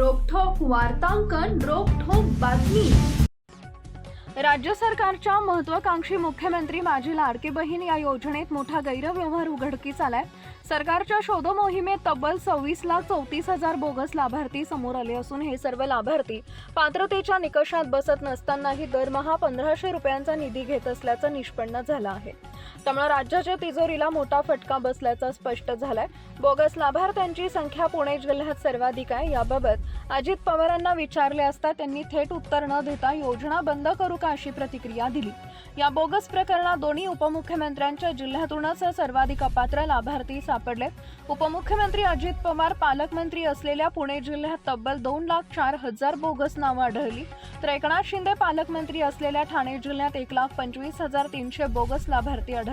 वार्तांकन रोखोक बातमी. राज्य सरकारच्या महत्वाकांक्षी मुख्यमंत्री माझी लाडकी बहीण या योजनेत मोठा गैरव्यवहार उघडकीस आलाय. सरकारच्या शोध मोहिमेत तब्बल सव्वीस लाख चौतीस हजार बोगस लाभार्थी समोर आले असून हे सर्व लाभार्थी पात्रतेच्या निकषात बसत नसतानाही दरमहा पंधराशे रुपयांचा निधी घेत असल्याचं निष्पन्न झालं आहे. त्यामुळे राज्याच्या तिजोरीला मोठा फटका बसल्याचं स्पष्ट झालंय. बोगस लाभार्थ्यांची संख्या पुणे जिल्ह्यात सर्वाधिक आहे. याबाबत अजित पवारांना विचारले असता त्यांनी थेट उत्तर न देता योजना बंद करू का अशी प्रतिक्रिया दिली. या बोगस प्रकरणात दोन्ही उपमुख्यमंत्र्यांच्या जिल्ह्यातूनच सर्वाधिक अपात्र लाभार्थी सापडले. उपमुख्यमंत्री अजित पवार पालकमंत्री असलेल्या पुणे जिल्ह्यात तब्बल दोन लाख चार हजार बोगस नावं आढळली. तर एकनाथ शिंदे पालकमंत्री असलेल्या ठाणे जिल्ह्यात एक लाख पंचवीस हजार तीनशे बोगस लाभार्थी आढळले.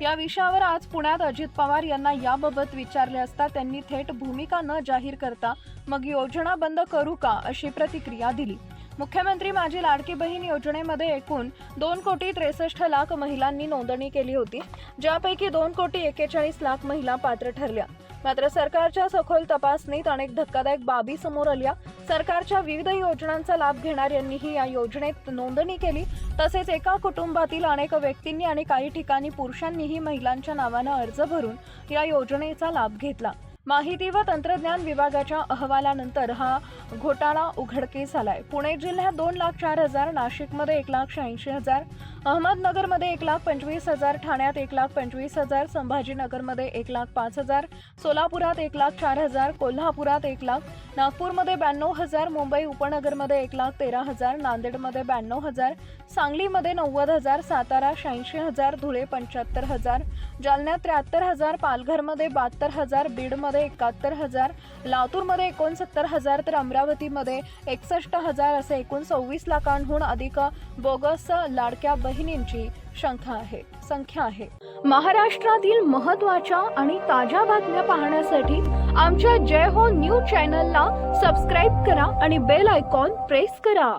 या विषयावर आज पुण्यात अजित पवार यांना याबाबत विचारले असता त्यांनी थेट भूमिका न जाहीर करता मग योजना बंद करू का? अशी प्रतिक्रिया दिली. मुख्यमंत्री माझी लाडकी बहीण योजनेमध्ये एकूण दोन कोटी त्रेसष्ट लाख महिलांनी नोंदणी केली होती ज्यापैकी दोन कोटी एकेचाळीस लाख महिला पात्र ठरल्या. मात्र सरकारच्या सखोल तपासणीत अनेक धक्कादायक बाबी समोर आल्या. सरकारच्या विविध योजनांचा लाभ घेणाऱ्यांनीही या योजनेत नोंदणी केली. तसेच एका कुटुंबातील अनेक व्यक्तींनी आणि काही ठिकाणी पुरुषांनीही महिलांच्या नावानं अर्ज भरून या योजनेचा लाभ घेतला. माहिती व तंत्रज्ञान विभागाच्या अहवालानंतर हा घोटाळा उघडकीस आलाय. पुणे जिल्ह्यात दोन लाख चार हजार नाशिकमध्ये एक लाख शहाऐंशी हजार अहमदनगरमध्ये एक लाख पंचवीस हजार ठाण्यात एक लाख पंचवीस हजार संभाजीनगरमध्ये एक लाख पाच हजार सोलापुरात एक लाख चार हजार कोल्हापुरात एक लाख नागपूरमध्ये ब्याण्णव हजार मुंबई उपनगरमध्ये एक लाख तेरा हजार नांदेडमध्ये ब्याण्णव हजार सांगलीमध्ये नव्वद हजार सातारा शहाऐंशी हजार धुळे पंच्याहत्तर हजार जालन्यात त्र्याहत्तर हजार पालघरमध्ये बहात्तर हजार बीडमध्ये एकाहत्तर हजार लातूरमध्ये एकोणसत्तर हजार तर अमरावतीमध्ये एकसष्ट हजार असे एकूण सव्वीस लाखांहून अधिक बोगस लाडक्या बहिणींची संख्या आहे संख्या आहे. महाराष्ट्रातील महत्त्वाच्या आणि ताज्या बातम्या पाहण्यासाठी आमच्या जय हो न्यूज चॅनलला सबस्क्राईब करा आणि बेल आयकॉन प्रेस करा.